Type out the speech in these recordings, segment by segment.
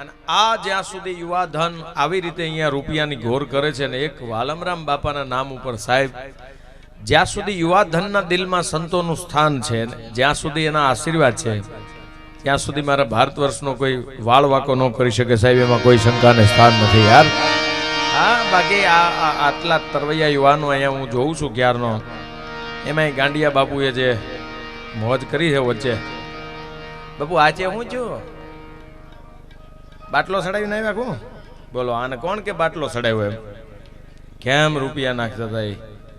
અને આ જ્યાં સુધી યુવા ધન આવી રીતે અહીંયા રૂપિયાની ઘોર કરે છે ને એક વાલમરામ બાપાના નામ ઉપર સાહેબ, જ્યાં સુધી યુવા ધનના દિલમાં સંતોનું સ્થાન છે જ્યાં સુધી એના આશીર્વાદ છે, ત્યાં સુધી મારા ભારત વર્ષનો કોઈ વાળ વાકો ન કરી શકે સાહેબ, એમાં કોઈ શંકાને સ્થાન નથી યાર. હા, બાકી આ, આટલા તરવૈયા યુવાનો અહીંયા હું જોઉં છું ક્યારનો. એમાંય ગાંડિયા બાપુએ જે મોજ કરી છે વચ્ચે. બાપુ, આજે હું છું? બાટલો ચડાવીને આવ્યા કોણ? બોલો, આને કોણ કે બાટલો ચડાવ્યો એમ? કેમ રૂપિયા નાખતા હતા એ?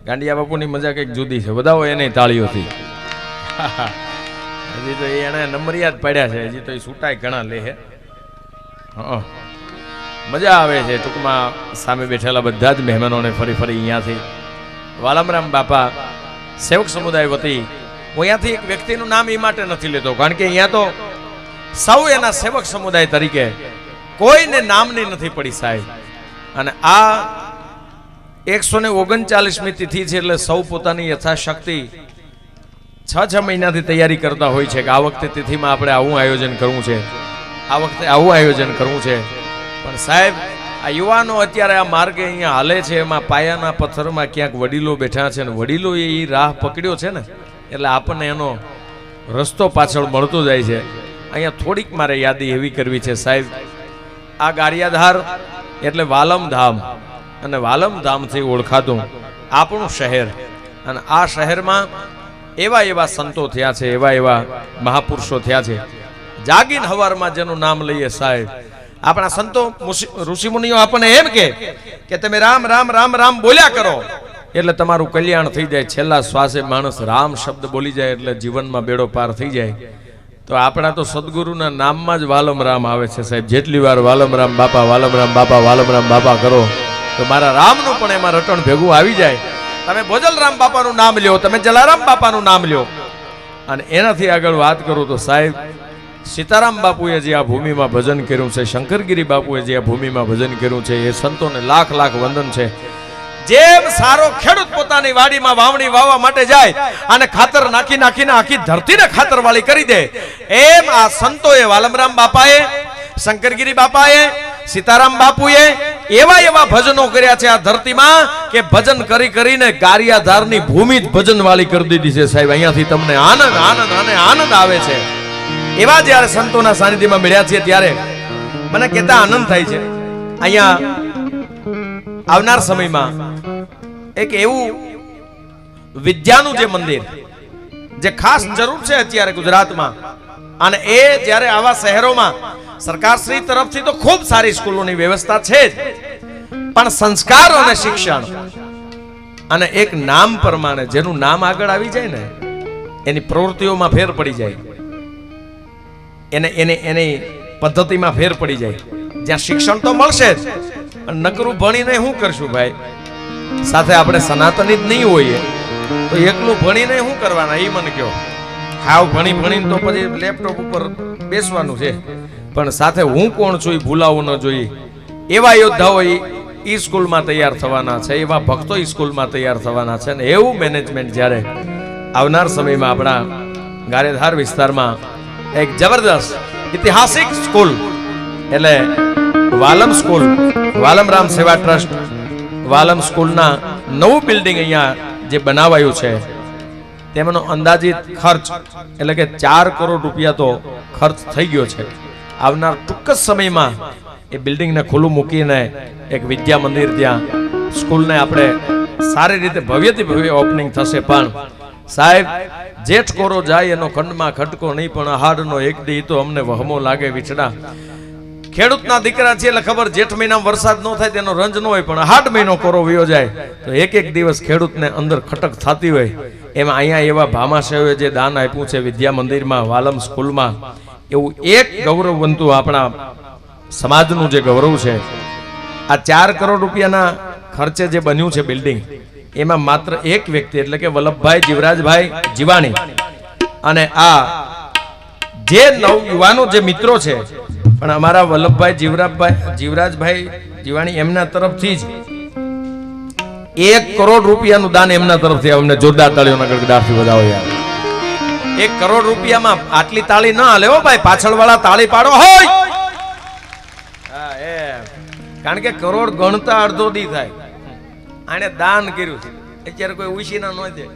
ગાંડિયા બાપુની મજા કંઈક જુદી છે. બધાઓ એને તાળીઓથી. હજી તો એને નંબરિયા જ પડ્યા છે. હજી તો એ છૂટાય ઘણા લે છે. મજા આવે છે. ટૂંકમાં સામે બેઠેલા બધા જ મહેમાનોને ફરી ફરી અહીંયાથી. વાલમરામ બાપા, સેવક સમુદાય વતી, હું અહીંયાથી એક વ્યક્તિનું નામ એ માટે નથી લેતો. કારણ કે અહીંયા તો સૌ એના સેવક સમુદાય તરીકે કોઈને નામની નથી પડી સાહેબ. અને આ એકસો ને ઓગણચાલીસમી તિથિ છે એટલે સૌ પોતાની યથાશક્તિ છ છ મહિનાથી તૈયારી કરતા હોય છે કે આ વખતે તિથિમાં આપણે આવું આયોજન કરવું છે. આ વખતે આવું આયોજન કરવું છે. પણ સાહેબ, આ યુવાનો અત્યારે આ માર્ગે અહીંયા હાલે છે, એમાં પાયાના પથ્થરમાં ક્યાંક વડીલો બેઠા છે ને વડીલોએ એ રાહ પકડ્યો છે ને, એટલે આપણને એનો રસ્તો પાછળ મળતો જાય છે. અહીંયા થોડીક મારે યાદી એવી કરવી છે સાહેબ. આ ગારિયાધાર એટલે વાલમધામ. અને વાલમધામથી ઓળખાતું આપણું શહેર. અને આ શહેરમાં એવા એવા સંતો થયા છે, એવા એવા મહાપુરુષો થયા છે. જાગીન હવારમાં જેનું નામ લઈએ સાહેબ. આપણા સંતો ઋષિમુનિઓ આપણને એમ કે કે તમે રામ રામ રામ રામ બોલ્યા કરો. એટલે તમારું કલ્યાણ થઈ જાય. છેલ્લા શ્વાસે માણસ રામ શબ્દ બોલી જાય એટલે જીવનમાં બેડો પાર થઈ જાય. તો આપણા તો સદગુરુના નામમાં જ વાલમ રામ આવે છે સાહેબ. જેટલી વાર વાલમરામ બાપા વાલમરામ બાપા વાલમરામ બાપા કરો, તો મારા રામનું પણ એમાં રટણ ભેગું આવી જાય. તમે ભોજલરામ બાપાનું નામ લ્યો, તમે જલારામ બાપાનું નામ લ્યો. અને એનાથી આગળ વાત કરું તો સાહેબ, સીતારામ બાપુએ જે આ ભૂમિમાં ભજન કર્યું છે, શંકરગીરી બાપુએ જે આ ભૂમિમાં ભજન કર્યું છે, એ સંતોને લાખ લાખ વંદન છે. જેમ સારો ખેડૂત પોતાની વાડીમાં વાવણી વાવવા માટે જાય અને ખાતર નાખી નાખીને આખી ધરતીને ખાતર વાળી કરી દે, એમ આ સંતોએ વાલમરામ બાપાએ, શંકરગીરી બાપાએ, સીતારામ બાપુએ એવા એવા ભજનો કર્યા છે આ ધરતીમાં કે ભજન કરી કરીને ગારિયાધારની ભૂમિ જ ભજન વાળી કરી દીધી છે સાહેબ. અહીંયાથી તમને આનંદ આનંદ અને આનંદ આવે છે. એવા જ્યારે સંતોના સાનિધ્યમાં મળ્યા છે ત્યારે મને કહેતા આનંદ થાય છે. અહીંયા આવનાર સમયમાં એક એવું વિદ્યાનું જે મંદિર, જે ખાસ જરૂર છે અત્યારે ગુજરાતમાં, અને એ જ્યારે આવા શહેરોમાં સરકારશ્રી તરફથી તો ખૂબ સારી સ્કૂલોની વ્યવસ્થા છે જ, પણ સંસ્કાર અને શિક્ષણ અને એક નામ પ્રમાણે જેનું નામ આગળ આવી જાય ને, એની પ્રવૃત્તિઓમાં ફેર પડી જાય. એને એને, એની પદ્ધતિમાં ફેર પડી જાય. જ્યાં શિક્ષણ તો મળશે જ. નકરું ભણીને શું કરશું ભાઈ? સાથે આપણે સનાતની જ નહીં હોઈએ, તો એકલું ભણીને શું કરવાના? એ મને કહો. હાવ ભણી ભણીને તો પછી લેપટોપ ઉપર બેસવાનું છે. પણ સાથે હું કોણ છું એ ભૂલાવું ન જોઈએ. એવા યોદ્ધાઓ ઈ સ્કૂલમાં તૈયાર થવાના છે, એવા ભક્તો સ્કૂલમાં તૈયાર થવાના છે. ને એવું મેનેજમેન્ટ જ્યારે આવનાર સમયમાં આપણા ગારેધાર વિસ્તારમાં એક જબરદસ્ત ઐતિહાસિક સ્કૂલ, એટલે વાલમ સ્કૂલ, વાલમ રામ સેવા ટ્રસ્ટ, વાલમ સ્કૂલના નવું બિલ્ડિંગ અહીંયા જે બનાવાયું છે, તેમનો અંદાજિત ખર્ચ એટલે કે ચાર કરોડ રૂપિયા તો ખર્ચ થઈ ગયો છે. આવનાર ટૂંક જ સમયમાં એ બિલ્ડિંગને ખુલ્લું મૂકીને એક વિદ્યા મંદિર ત્યાં સ્કૂલને આપણે સારી રીતે ભવ્યથી ભવ્ય ઓપનિંગ થશે. પણ સાહેબ, જેઠ કોરો જાય એનો ખંડમાં ખટકો નહીં, પણ આહારનો એક દી તો અમને વહમો લાગે વિછડા ખેડૂતના દીકરા છે એટલે ખબર જેઠ મહિનામાં વરસાદ ન થાય, તેનો રંજ ન હોય, પણ આઠ મહિનો કોરો વયો જાય, તો એક એક દિવસ ખેડૂતને અંદર ખટક થતી હોય. એમાં અહીંયા એવા ભામાશયોએ જે દાન આપ્યું છે વિદ્યા મંદિરમાં, વાલમ સ્કૂલમાં, એવું એક ગૌરવવંતુ આપણા સમાજનું જે ગૌરવ છે. આ ચાર કરોડ રૂપિયાના ખર્ચે જે બન્યું છે બિલ્ડિંગ, એમાં માત્ર એક વ્યક્તિ, એટલે કે વલ્લભભાઈ જીવરાજભાઈ જીવાણી. અને આ જે નવ યુવાનો, જે મિત્રો છે પણ અમારા વલ્લભભાઈ જીવરાજભાઈ જીવરાજભાઈ જીવાણી એમના તરફથી જ એક કરોડ રૂપિયાનું દાન એમના તરફથી અમને જોરદાર તાળીઓના ગડગડાટથી વધાવો યાર. એક કરોડ રૂપિયામાં આટલી તાળી ન હો ભાઈ. પાછળવાળા તાળી પાડો. હોય! કારણ કે કરોડ ગણતા અડધો દી થાય. આને દાન કર્યું છે. અત્યારે કોઈ ઉશીના ન દે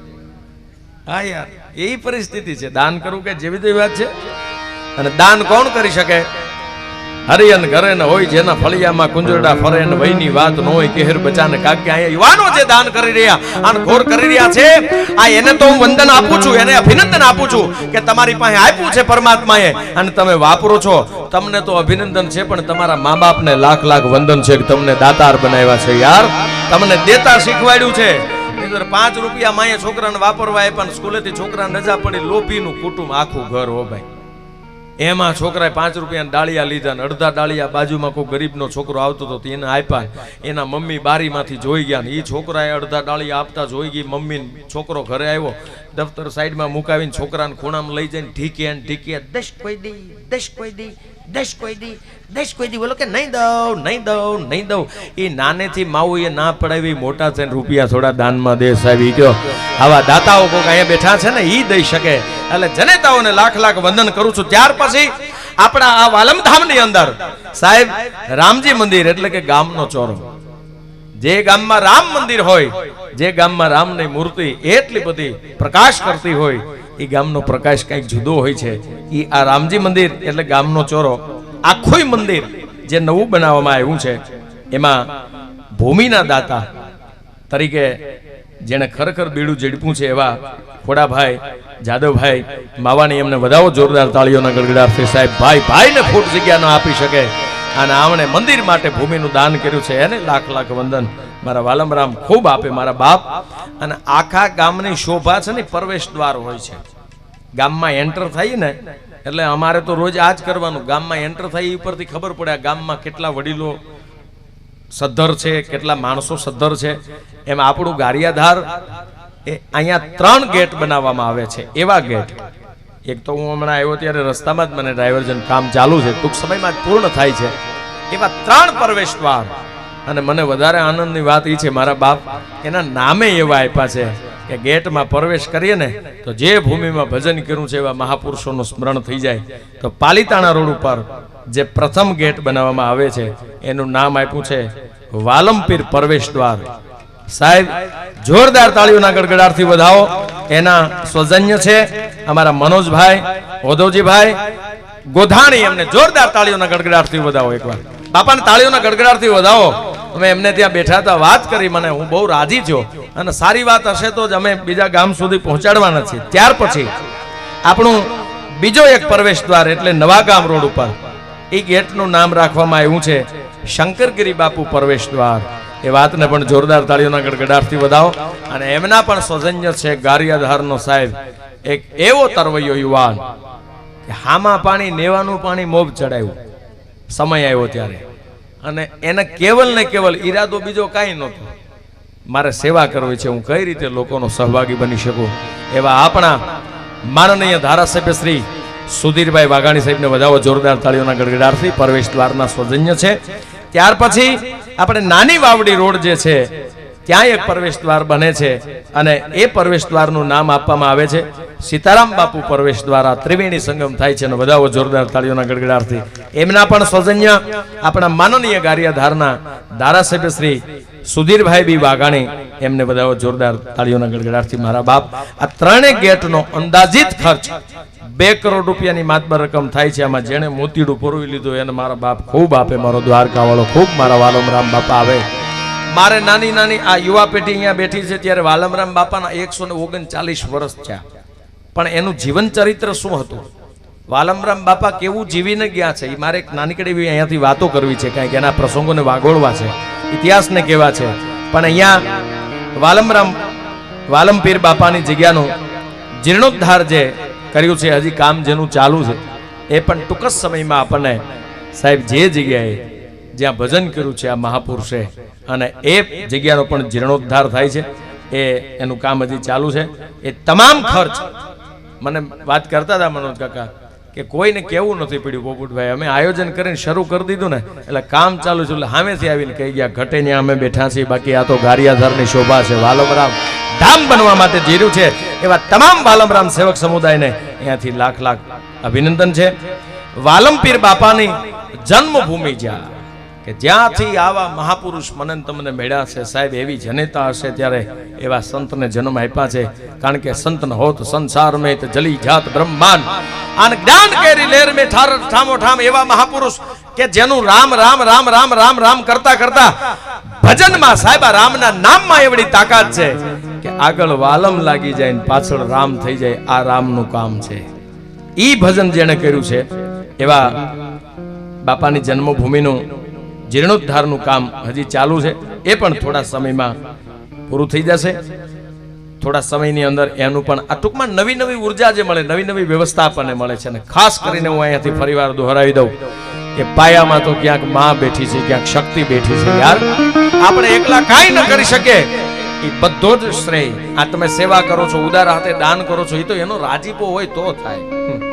હા, યાર. એવી પરિસ્થિતિ છે. દાન કરવું કે જેવી તેવી વાત છે. અને દાન કોણ કરી શકે? હરિયન ઘરે ને હોય જેના ફળિયામાં કુંજરડા ફરે ને વયની વાત ન હોય, કેહર બચાને કાકે અહીંયા યુવાનો જે દાન કરી રહ્યા અને ઘોર કરી રહ્યા છે. આ એને તો હું વંદન આપું છું, એને અભિનંદન આપું છું કે તમારી પાસે આપ્યું છે પરમાત્માએ. અને તમે વાપરો છો. તમને તો અભિનંદન છે, પણ તમારા મા બાપને લાખ લાખ વંદન છે કે તમને દાતાર બનાવ્યા છે યાર. તમને દેતા શીખવાડ્યું છે. નહીંતર પાંચ રૂપિયા માએ છોકરાને વાપરવા પણ સ્કૂલેથી છોકરાને રજા પડી, લોભીનું કુટુંબ આખું ઘર હો ભાઈ. એમાં છોકરાએ પાંચ રૂપિયાના ડાળિયા લીધા ને અડધા ડાળિયા બાજુમાં કોઈ ગરીબનો છોકરો આવતો હતો એને આપ્યા એના મમ્મી બારીમાંથી જોઈ ગયા ને એ છોકરાએ અડધા ડાળિયા આપતા જોઈ ગઈ મમ્મી છોકરો ઘરે આવ્યો. દફતર સાઈડમાં મુકાવીને છોકરાને ખૂણામાં લઈ જઈને ઢીકે ને દસ કોઈ દી, દશ કોઈ દી દસ કોઈ દી દસ કોઈ દી. બોલો કે નહીં દઉં નહીં દઉં નહીં દઉં. એ નાનેથી માવું એ ના પડાવી, મોટા થઈને રૂપિયા થોડા દાનમાં દે સાહેબ કયો આવા દાતાઓ કોઈ અહીંયા બેઠા છે ને એ દઈ શકે. એટલે જનેતાઓને લાખ લાખ વંદન કરું છું. ત્યાર પછી આપણા આ વાલમધામની અંદર, સાહેબ, રામજી મંદિર એટલે કે ગામનો ચોરો. જે ગામમાં રામ મંદિર હોય જે ગામમાં રામની મૂર્તિ એટલી બધી પ્રકાશ કરતી હોય એ ગામનો પ્રકાશ કંઈક જુદો હોય છે. એ આ રામજી મંદિર એટલે ગામનો ચોરો આખું મંદિર જે નવું બનાવવામાં આવ્યું છે, એમાં ભૂમિના દાતા તરીકે જેણે ખરેખર બીડું ઝડપ્યું છે એવા ખોડાભાઈ, જાદવભાઈ, માવાની એમને વધાવો જોરદાર તાળીઓના ગડગડાટથી સાહેબ, ભાઈ, ભાઈને ફૂટ જગ્યા ન આપી શકે. અને આમણે મંદિર માટે ભૂમિનું દાન કર્યું છે. એને લાખ લાખ વંદન. મારા વાલમરામ ખૂબ આપે મારા બાપ અને આખા ગામની શોભા છે ને પ્રવેશ દ્વાર હોય છે. ગામમાં એન્ટર થઈ ને, એટલે અમારે તો રોજ આ જ કરવાનું. ગામમાં એન્ટર થઈ ઉપરથી ખબર પડે ગામમાં કેટલા વડીલો સદ્ધર છે, કેટલા માણસો સદ્ધર છે. એમ આપણું ગારિયાધાર એ અહીંયા ત્રણ ગેટ બનાવવામાં આવે છે. એવા ગેટ. એક તો હું હમણાં આવ્યો ત્યારે રસ્તામાં જ મને ડ્રાઈવરજન કામ ચાલુ છે. ટૂંક સમયમાં પૂર્ણ થાય છે. એવા ત્રણ પ્રવેશ દ્વાર. અને મને વધારે આનંદની વાત એ છે, મારા બાપ, એના નામે એવા આપ્યા છે કે ગેટમાં પ્રવેશ કરીએ ને, તો જે ભૂમિમાં ભજન કર્યું છે એવા મહાપુરુષોનું સ્મરણ થઈ જાય. તો પાલિતાણા રોડ ઉપર જે પ્રથમ ગેટ બનાવવામાં આવે છે, એનું નામ આપ્યું છે વાલમપીર પ્રવેશ દ્વાર. સાહેબ, જોરદાર તાળીઓના ગડગડાટથી વધાવો. એના સ્વજન્ય છે અમારા મનોજભાઈ ઓધોજીભાઈ ગોધાણી એમને જોરદાર તાળીઓના ગડગડાટથી વધાવો એકવાર. બાપાને તાળીઓના ગડગડાટથી વધાવો. અમે એમને ત્યાં બેઠા હતા, વાત કરી મને, હું બહુ રાજી થયો. અને સારી વાત હશે તો જ અમે બીજા ગામ સુધી પહોંચાડવાના છીએ. ત્યાર પછી આપણું બીજો એક પ્રવેશ દ્વાર એટલે નવા ગામ રોડ ઉપર. એ ગેટનું નામ રાખવામાં આવ્યું છે શંકરગીરી બાપુ પ્રવેશ દ્વાર. એ વાતને પણ જોરદાર તાળીઓના ગડગડાટથી વધાવો. અને એમના પણ સ્વજન્ય છે ગારિયાધારનો સાહેબ, એક એવો તરવૈયો યુવાન. કે હામાં પાણી, નેવાનું પાણી મોભ ચડાવ્યું સમય આવ્યો ત્યારે. અને એને કેવલ ને કેવલ ઈરાદો બીજો કાંઈ નહોતો. મારે સેવા કરવી છે, હું કઈ રીતે લોકોનો સહભાગી બની શકું? એવા આપણા માનનીય ધારાસભ્ય શ્રી સુધીરભાઈ વાઘાણી સાહેબને વધાવો જોરદાર તાળીઓના ગડગડાટથી. પ્રવેશ દ્વારના સ્વજન્ય છે. ત્યાર પછી આપણે નાની વાવડી રોડ જે છે ત્યાં એક પ્રવેશ દ્વાર બને છે અને એ પ્રવેશ દ્વારનું નામ આપવામાં આવે છે. સીતારામ બાપુ પ્રવેશ દ્વારા ત્રિવેણી સંગમ થાય છે અને વધાવો જોરદાર તાળીઓના ગડગડાટથી એમના પણ સૌજન્ય આપણા માનનીય કાર્યધારના ધારાસભ્ય શ્રી સુધીરભાઈ બી વાઘાણી એમને બધાઓ જોરદાર તાળીઓના ગડગડાટથી મારા બાપ. આ ત્રણેય ગેટનો અંદાજિત ખર્ચ બે કરોડ રૂપિયાની માતબર રકમ થાય છે. આમાં જેણે મોતીડું પૂરવી લીધું એને મારા બાપ ખૂબ આપે. મારો દ્વારકાવાળો ખૂબ મારા વાલમરામ બાપા આવે. મારે નાની નાની આ યુવા પેઢી અહીંયા બેઠી છે ત્યારે વાલમરામ બાપાના એકસો ને ઓગણચાલીસ વર્ષ થયા. પણ એનું જીવન ચરિત્ર શું હતું? વાલમરામ બાપા કેવું જીવીને ગયા છે? એ મારે એક નાનકડી એવી અહીંયાથી વાતો કરવી છે કારણ કે એના પ્રસંગોને વાગોળવા છે, ઇતિહાસને કહેવા છે. પણ અહીંયા વાલમરામ, વાલમપીર બાપાની જગ્યાનું જીર્ણોદ્ધાર જે કર્યું છે, હજી કામ જેનું ચાલુ છે, એ પણ ટૂંક જ સમયમાં આપણને સાહેબ જે જગ્યાએ જ્યાં ભજન કર્યું છે આ મહાપુરુષે. અને એ જગ્યાનો પણ જીર્ણોદ્ધાર થાય છે. એ એનું કામ હજી ચાલુ છે. એ તમામ ખર્ચ મને વાત કરતા હતા મનોજ કાકા કે કોઈને કેવું નથી પડ્યું પોપુટભાઈ, અમે આયોજન કરીને શરૂ કરી દીધું ને, એટલે કામ ચાલુ છે. એટલે સામેથી આવીને કહી ગયા, ઘટે ત્યાં અમે બેઠા છીએ, બાકી આ તો ગારિયાધારની શોભા છે. વાલમરામ ધામ બનવા માટે જીર્યું છે, એવા તમામ વાલમરામ સેવક સમુદાયને અહીંયાથી લાખ લાખ અભિનંદન છે. વાલમપીર બાપાની જન્મભૂમિ જ્યાં. કે જ્યાંથી આવા મહાપુરુષ મને તમને મળ્યા છે, સાહેબ, એવી જનેતા હશે ત્યારે એવા સંતને જન્મ આપ્યા છે. કારણ કે સંત ન હોત સંસાર મેં જલી જાત બ્રહ્માંડ. અને જ્ઞાન કેરી લેર મેં ઠાર ઠામો ઠામ એવા મહાપુરુષ કે જેનું રામ રામ રામ રામ રામ રામ કરતા કરતા ભજનમાં સાહેબા રામના નામમાં એવડી તાકાત છે કે આગળ વાલમ લાગી જાય ને પાછળ રામ થઈ જાય, આ રામનું કામ છે. ઈ ભજન જેણે કર્યું છે, એવા બાપાની જન્મભૂમિનું જીર્ણોદ્ધારનું કામ હજી ચાલુ છે. એ પણ થોડા સમયમાં પૂરું થઈ જશે. થોડા સમયની અંદર એનું પણ આ ટૂંકમાં નવી નવી ઊર્જા જે મળે, નવી નવી વ્યવસ્થા આપણને મળે છે અને ખાસ કરીને હું અહીંયાથી ફરીવાર દોહરાવી દઉં કે પાયામાં તો ક્યાંકમાં બેઠી છે, ક્યાંક શક્તિ બેઠી છે. યાર, આપણે એકલા કાંઈ ન કરી શકે એ બધો જ શ્રેય. આ તમે સેવા કરો છો, ઉદાર હાથે દાન કરો છો, એ તો એનો રાજીપો હોય તો થાય.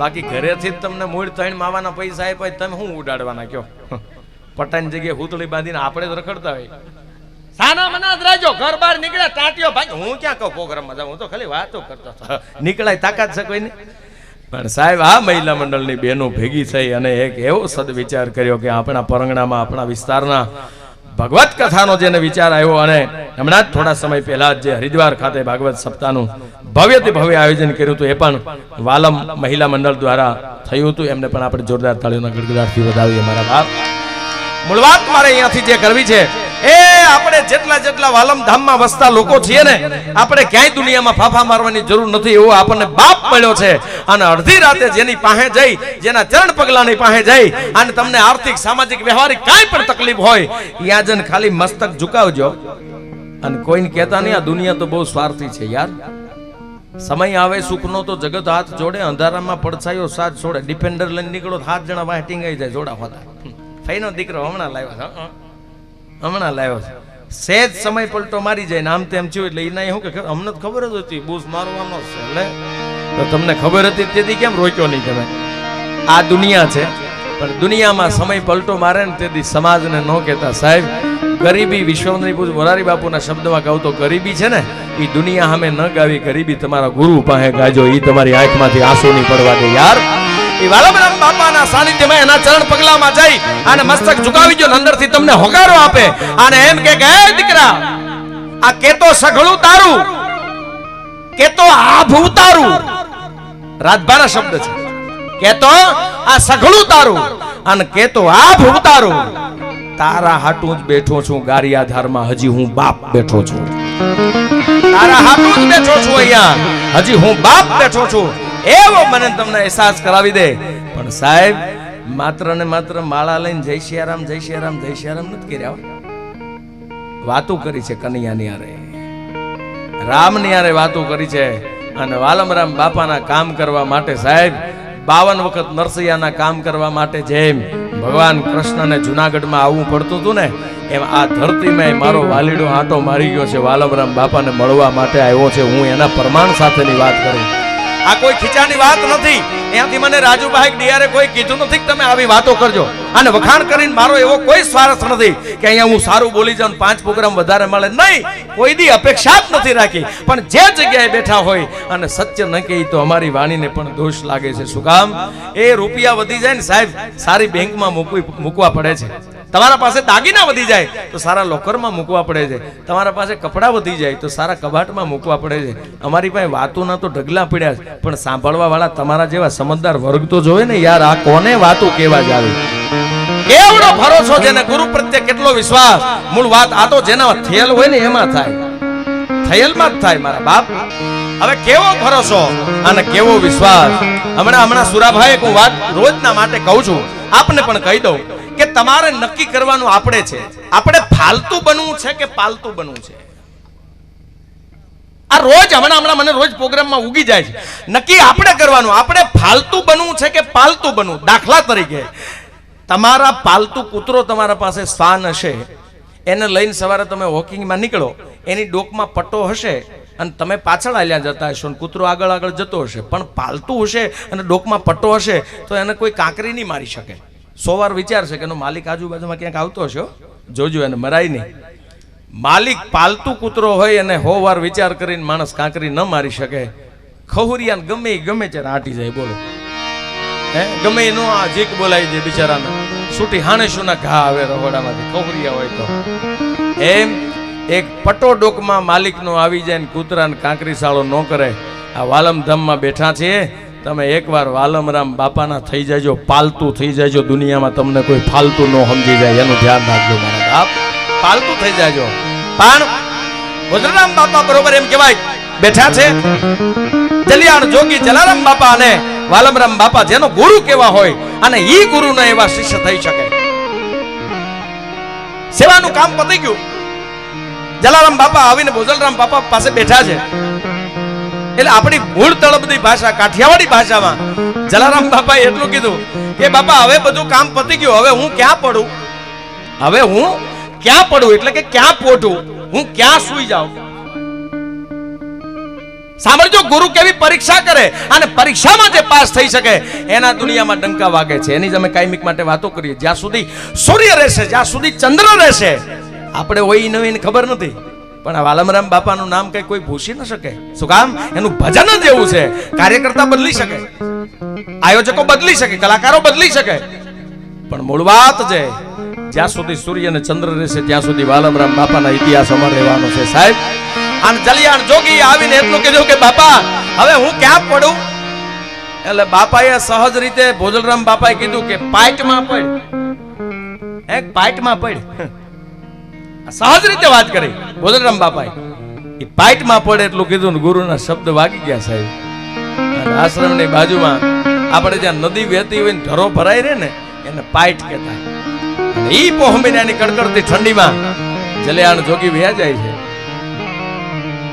બાકી ઘરેથી જ તમને મૂળ ત્રણ માવાના પૈસા આપ્યા તમે શું ઉડાડવાના કયો પટાની જગ્યાએ હુતળી બાંધીને આપણે જ રખડતા હોય. સાના મના જ રહેજો. ઘર બહાર નીકળે ટાંટીઓ ભાઈ હું ક્યાં કહું પ્રોગ્રામમાં જાઉં? હું તો ખાલી વાતો કરતો નીકળાય તાકાત છે કોઈને? પણ સાહેબ, આ મહિલા મંડળની બહેનો ભેગી થઈ અને એક એવો સદવિચાર કર્યો કે આપણા પરંગણામાં, આપણા વિસ્તારના ભગવત કથાનો જેને વિચાર આવ્યો અને હમણાં જ થોડા સમય પહેલા જે હરિદ્વાર ખાતે ભાગવત સપ્તાહનું ભવ્યથી ભવ્ય આયોજન કર્યું હતું. એ પણ વાલમ મહિલા મંડળ દ્વારા થયું હતું. એમને પણ આપણે જોરદાર તાળીઓના ગડગડાટથી વધાવીએ, મારા બાપ. મૂળ વાત મારે અહીંયાથી જે કરવી છે, એ આપણે જેટલા જેટલા વાલમ ધામમાં વસતા લોકો છીએ ને, આપણે ક્યાંય દુનિયામાં ફાફા મારવાની જરૂર નથી. એવો આપણને બાપ મળ્યો છે. અને અડધી રાતે જેની પાસે જઈ, જેના ચરણ પગલાની પાસે જઈ, અને તમને આર્થિક, સામાજિક, વ્યવહારિક કાંઈ પણ તકલીફ હોય ત્યાં જઈને ખાલી મસ્તક ઝુકાવજો. અને કોઈને કહેતા નહીં, આ દુનિયા તો બહુ સ્વાર્થી છે યાર. સમય આવે, સુખનો તો જગત હાથ જોડે, અંધારામાં પડછાયો સાથ છોડે. ડિફેન્ડર લઈને નીકળો હાથ જણા વાહ ટીંગાઈ જાય, જોડા હોતા. ફઈનો દીકરો હમણાં લાવ્યો છે. હમણાં લાવ્યો છે. સેજ સમય પલટો મારી જાય ને આમ તેમ થયું એટલે એના શું કે અમને તો ખબર જ હતી, બૂસ મારવાનો છે એટલે તો તમને ખબર હતી તેથી કેમ રોક્યો નહીં તમે? આ દુનિયા છે. પણ દુનિયામાં સમય પલટો મારે ને તેથી સમાજને ન કહેતા. સાહેબ ગરીબી વિશ્વની પૂજ મોરારી બાપુના શબ્દમાં કહું ગરીબી છે ને એ દુનિયા સામે ન ગાવી ગરીબી તમારા ગુરુ પાસે ગાજો એ તમારી આંખમાંથી આંસુ નહીં પડવા દે. યાર એના ચરણ પગલામાં જઈ અને મસ્તક ઝુકાવી જો અંદરથી તમને હોકારો આપે. અને એમ કે કે, દીકરા આ કેતો સઘળું તારું કેતો આભ તારું. રાજભાના શબ્દ છે. કેતો, આ સઘળું તારું અને કેતો, આભ તારું. તારા હાટું જ બેઠો છું, ગારિયાધારમાં હજી હું બાપ બેઠો છું. તારા હાટું જ બેઠો છું અહીંયા. હજી હું બાપ બેઠો છું. એવો મને તમને અહેસાસ કરાવી દે. પણ સાહેબ, માત્ર ને માત્ર માળા લઈને જય સિયારામ જય સિયારામ જય સિયારામ નથી કર્યા વાતો કરી છે કનૈયાની આરે રામની આરે વાતો કરી છે. અને વાલમરામ બાપાના કામ કરવા માટે સાહેબ બાવન વખત નરસૈયાના કામ કરવા માટે જેમ ભગવાન કૃષ્ણને જુનાગઢમાં આવવું પડતું હતું ને, એમ આ ધરતીમાં મારો વાલીડો આંટો મારી ગયો છે વાલમરામ બાપાને મળવા માટે આવ્યો છે, હું એના પ્રમાણ સાથેની વાત કરું. આ કોઈ ખીચાની વાત નથી. ત્યાંથી મને રાજુભાઈ ડીઆરે કોઈ કીધું નથી કે તમે આવી વાતો કરજો. અને વખાણ કરીને મારો એવો કોઈ સ્વાર્થ નથી કે અહીંયા હું સારું બોલી જાઉં પાંચ પ્રોગ્રામ વધારે મળે. નહીં, કોઈ દી અપેક્ષા જ નથી રાખી. પણ જે જગ્યાએ બેઠા હોય, અને સત્ય ન કહી તો અમારી વાણીને પણ દોષ લાગે છે. શું કામ? એ રૂપિયા વધી જાય ને સાહેબ, સારી બેંકમાં મૂકવી મૂકવા પડે છે. તમારા પાસે દાગીના વધી જાય, તો સારા લોકરમાં મૂકવા પડે છે. તમારા પાસે કપડાં વધી જાય, તો સારા કબાટમાં મૂકવા પડે છે. અમારી પાસે વાતોના તો ઢગલા પડ્યા છે, પણ સાંભળવા વાળા તમારા જેવા સમજદાર વર્ગ તો જોવે ને યાર, આ કોને વાતો કેવા જ આવે કેવડો ભરોસો જેને ગુરુ પ્રત્યે કેટલો વિશ્વાસ? મૂળ વાત આ તો જેના થયેલ હોય ને એમાં થાય. થયેલમાં જ થાય મારા બાપ. હવે કેવો ભરોસો અને કેવો વિશ્વાસ? હમણાં હમણાં સુરાભાઈ હું વાત રોજના માટે કહું છું. આપને પણ કહી દઉં. કે તમારે નક્કી કરવાનું આપણે છે. આપણે ફાલતુ બનવું છે કે પાલતુ બનવું છે? આ રોજ હમણાં હમણાં મને રોજ પ્રોગ્રામમાં ઉગી જાય છે. નક્કી આપણે કરવાનું, આપણે ફાલતુ બનવું છે કે પાલતુ બનવું? દાખલા તરીકે, તમારા પાલતુ કૂતરો તમારા પાસે સ્થાન હશે, એને લઈને સવારે તમે વોકિંગમાં નીકળો, એની ડોકમાં પટ્ટો હશે અને તમે પાછળ આલ્યા જતા હશો અને કૂતરો આગળ આગળ જતો હશે. પણ પાલતું હશે અને ડોકમાં પટ્ટો હશે તો એને કોઈ કાંકરી નહીં મારી શકે. સો વાર વિચારશે કે એનો માલિક આજુબાજુમાં ક્યાંક આવતો હશે જોજો એને, મરાય નહીં. માલિક પાલતુ કૂતરો હોય અને હો વાર વિચાર કરીને માણસ કાંકરી ન મારી શકે. ખહુરિયાને ગમે ગમે ત્યારે આટી જાય, બોલો. હે? ગમે એનો આ જીક બોલાવી દે બિચારાને. સૂટી હાણેશુના ઘા આવે રહોડામાંથી, ખહુરિયા હોય તો. એમ એક પટો ડોકમાં માલિકનો આવી જાય ને કૂતરાને કાંકરી સાળો ન કરે. આ વાલમ ધામમાં બેઠા છે. તમે એકવાર વાલમરામ બાપાના થઈ જાજો, પાલતુ થઈ જાજો, દુનિયામાં તમને કોઈ ફાલતુ ન સમજી જાય, એનું ધ્યાન રાખજો મારા બાપ પાલતુ થઈ જાજો. પણ ગુજરારામ બાપા બરોબર એમ કહેવાય, બેઠા છે. જલિયાણ જોગી જલારામ બાપા અને વાલમરામ બાપા જેનો ગુરુ કેવા હોય અને ઈ ગુરુના એવા શિષ્ય થઈ શકે. સેવાનું કામ પતી ગયું. જલારામ બાપા આવીને ભોજલરામ બાપા પાસે બેઠા છે. એટલે આપણી મૂળ તળપદી ભાષા કાઠિયાવાડી ભાષામાં. જલારામ બાપાએ એટલું કીધું કે, બાપા, હવે બધું કામ પતી ગયું. હવે હું ક્યાં પડું? હવે હું ક્યાં પડું? એટલે કે ક્યાં પોટું હું ક્યાં સુઈ જાઉં? સાંભળજો, ગુરુ કેવી પરીક્ષા કરે અને પરીક્ષામાં જે પાસ થઈ શકે, એના દુનિયામાં ડંકા વાગે છે. એની જ અમે કાયમિક માટે વાતો કરીએ. જ્યાં સુધી સૂર્ય રહેશે, જ્યાં સુધી ચંદ્ર રહેશે, આપણે હોય નવીન ખબર નથી. પણ આ વાલમરામ બાપાનું નામ કઈ કોઈ ભૂસી ન શકે. શું કામ? એનું ભજન જ એવું છે. કાર્યકર્તા બદલી શકે. આયોજકો બદલી શકે, કલાકારો બદલી શકે. પણ મૂળ વાત છે જ્યાં સુધી સૂર્ય અને ચંદ્ર રહેશે, ત્યાં સુધી વાલમરામ બાપાના ઇતિહાસ અમારે રહેવાનો છે. સાહેબ અને જલિયાણ જોગી આવીને એટલું કીધું કે, બાપા, હવે હું ક્યાં પડું? એટલે બાપાએ સહજ રીતે ભોજલરામ બાપાએ કીધું કે પાઇટમાં પડ. એક પાઇટમાં પડ. સહજ રીતે વાત કરી. ભોજલરામ બાપાએ એ પાઇટમાં પડે એટલું કીધું ને ગુરુના શબ્દ વાગી ગયા સાહેબ. આશ્રમની બાજુમાં આપણે જ્યાં નદી વહેતી હોય ને ધરો ભરાઈ રહે ને, એને પાઇટ કહેતા. એ ઈ પોહ કડકડતી ઠંડીમાં જલિયાણ જોગી વ્યા જાય છે.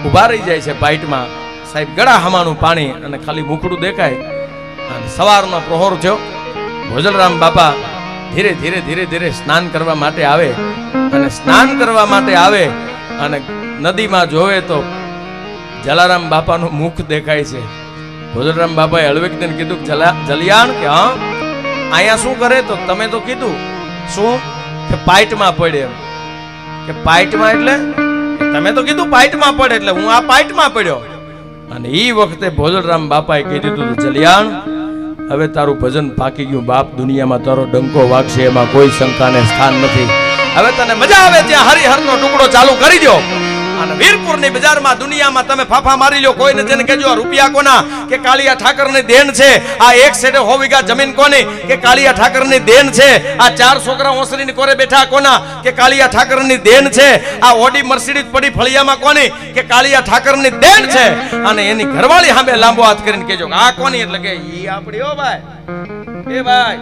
ઊભા રહી જાય છે પાઇટમાં. સાહેબ ગળા હમાનું પાણી અને ખાલી મુખડું દેખાય. અને સવારનો પ્રહોર થયો. ભોજલરામ બાપા ધીરે ધીરે ધીરે ધીરે સ્નાન કરવા માટે આવે અને સ્નાન કરવા માટે આવે અને નદીમાં જોવે તો જલારામ બાપાનું મુખ દેખાય છે. ભોજલરામ બાપાએ હળવેકને કીધું, જલા, જલિયાણ, કે હા? અહીંયા શું કરે તો? તમે તો કીધું, શું? કે પાઇટમાં પડે એમ. કે પાઇટમાં એટલે? તમે તો કીધું પાઇટમાં પડે એટલે હું આ પાઇટમાં પડ્યો. અને એ વખતે ભોજરામ બાપાએ કહી દીધું, જલિયાણ હવે તારું ભજન પાકી ગયું, બાપ દુનિયામાં તારો ડંકો વાગશે, એમાં કોઈ શંકાને સ્થાન નથી. હવે તને મજા આવે ત્યાં હરિહરનો ટુકડો ચાલુ કરી દો અને વીરપુરની બજારમાં, દુનિયામાં તમે ફાફા મારી લો, કોઈને જેને કહેજો આ રૂપિયા કોના? કે કાળિયા ઠાકરની દેન છે. આ એક સેડે હો વીઘા જમીન કોની? કે કાળિયા ઠાકરની દેન છે. આ ચાર છોકરા ઓસરીની કોરે બેઠા કોના? કે કાળિયા ઠાકરની દેન છે. આ ઓડી મર્સિડીઝ પડી ફળિયામાં કોની? કે કાળિયા ઠાકરની દેન છે. અને એની ઘરવાળી સામે લાંબો હાથ કરીને કહેજો આ કોની? એટલે કે ઈ આપણી, ઓ ભાઈ. એ ભાઈ,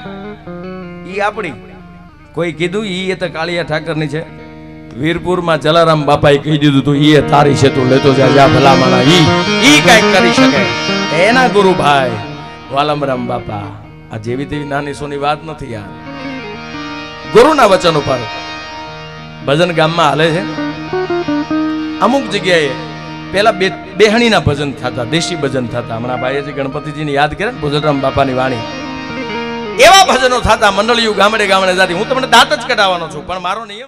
ઈ આપણી. કોઈ કીધું ઈ એ તો કાળિયા ઠાકરની છે? વીરપુરમાં જલારામ બાપાએ કહી દીધું તું ઈ એ તારી છે તું લેતો જા જા ભલામણા. ઈ ઈ કંઈક કરી શકે. એના ગુરુ ભાઈ વાલમરામ બાપા, આ જેવી તેવી નાની સોની વાત નથી યાર. ગુરુના વચન ઉપર ભજન ગામમાં હાલે છે. અમુક જગ્યાએ પેલા બે, બેહણીના ભજન થતા, દેશી ભજન થતા. હમણાં ભાઈએ જે ગણપતિજીને યાદ કરે ને ભોજનરામ બાપાની વાણી. એવા ભજનો થતા મંડળીઓ ગામડે ગામડે જાતી. હું તમને દાંત જ કઢાવવાનો છું, પણ મારો નિયમ